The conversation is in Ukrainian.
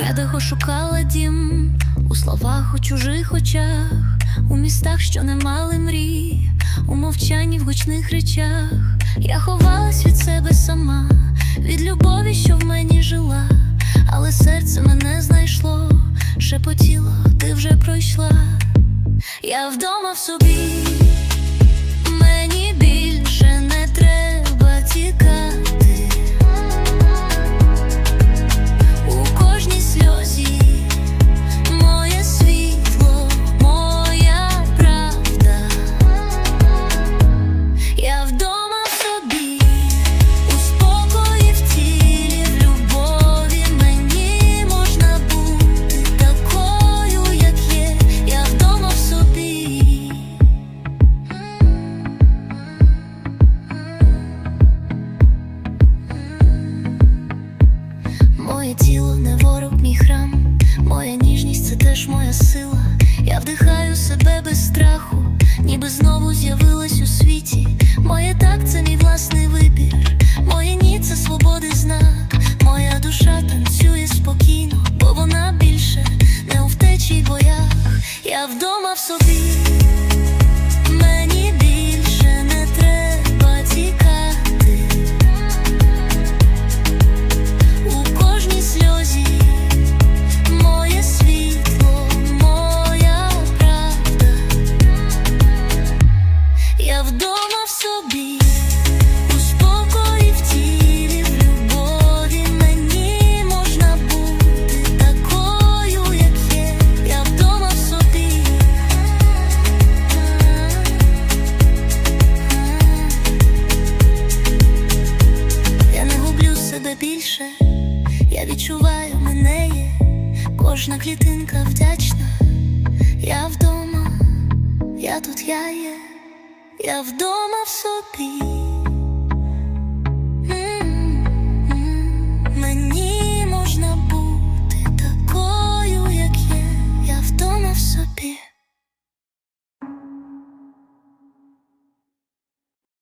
Я дехо шукала дім у словах, у чужих очах, у містах, що не мали мрій, у мовчанні в гучних речах. Я ховалась від себе сама, від любові, що в мені жила, але серце мене знайшло, шепотіло, ти вже пройшла. Я вдома в собі, Тіло не ворог, мій храм, моя ніжність це теж моя сила. Я вдихаю себе без страху, ніби знову з'явилась у світі. Моє так це мій власний вибір. Моє ні це свободи знак. Моя душа танцює спокійно, бо вона більше не у втечі й боях. Я вдома в собі. Я не гублю себе більше, я відчуваю, мене є, кожна клітинка вдячна. Я вдома, я тут я є, я вдома в собі.